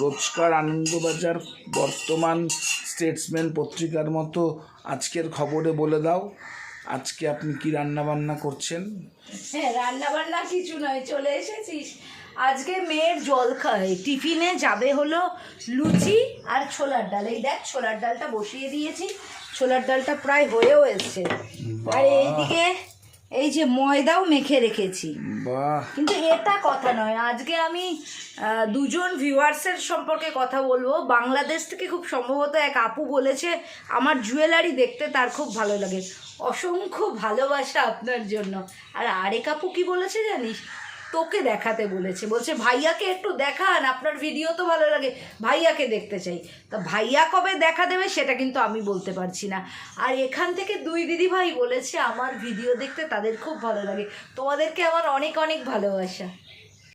রোজকার আনন্দবাজার বর্তমান স্টেটসম্যান পত্রিকার মতো আজকের খবরে বলে দাও আজকে আপনি কি রান্না বান্না করছেন? হ্যাঁ রান্না বান্না কিছু নয় চলে এসেছিস আজকে মেয়ের জল খায়। টিফিনে যাবে হলো লুচি আর ছোলার ডাল। এই দেখ ছোলার ডালটা বসিয়ে দিয়েছি। ছোলার ডালটা প্রায় হয়েও এসছে। আর এইদিকে এই যে ময়দাও মেখে রেখেছি। কিন্তু এটা কথা নয়। আজকে আমি দুজন ভিউয়ার্সের সম্পর্কে কথা বলব। বাংলাদেশ থেকে খুব সম্ভবত এক আপু বলেছে আমার জুয়েলারি দেখতে তার খুব ভালো লাগে। অসংখ্য ভালোবাসা আপনার জন্য। আর আরেক আপু কি বলেছে জানিস? তোকে দেখাতে বলেছে। বলছে, ভাইয়াকে একটু দেখান, আপনার ভিডিও তো ভালো লাগে, ভাইয়াকে দেখতে চাই। তা ভাইয়া কবে দেখা দেবে সেটা কিন্তু আমি বলতে পারছি না। আর এখান থেকে দুই দিদি ভাই বলেছে, আমার ভিডিও দেখতে তাদের খুব ভালো লাগে। তোমাদেরকে আমার অনেক অনেক ভালোবাসা।